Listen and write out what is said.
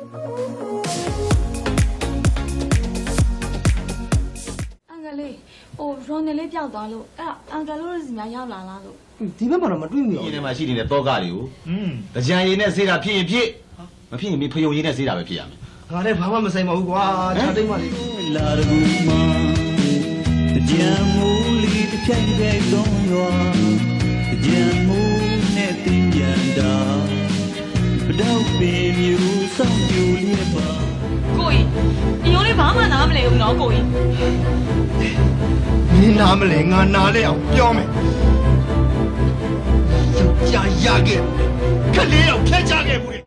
အန်ကလေးဟိုရော်နယ်လေးပျောက်သွားလို့အဲ့ဒါအန်ကလို့စီများရောက်လာလားလို့ဒီဘက်မှာတော့မတွေ့မိဒီအောင်ထဲမှာရှိနေတဲ့တောကတွေကိုอืมကြံရည်နဲ့ဆေးတာဖြစ်ရင်ဖြစ်မဖြစ်ရင်မဖယုံရည်နဲ့ဆေးတာပဲဖြစ်ရမယ်ငါလည်းဘာမှမဆိုင်ပါဘူးကွာခြာတိတ်မလေးလာရကူမကြံမူလီတစ်ချိန်တည်းသုံးရွာကြံမူနဲ့တင်ကြံတာပတော့ပင်မျိုး ဆောင်ပြူလေးပါကိုကြီးဒီရုံးလေးဘာမှနားမလဲဘူးနော်ကိုကြီးမင်းနားမလဲငါနားလဲအောင်ပြောမယ်ယောက်ျားရခဲ့ခလေးအောင်ဖျက်ချခဲ့ဘူးလေ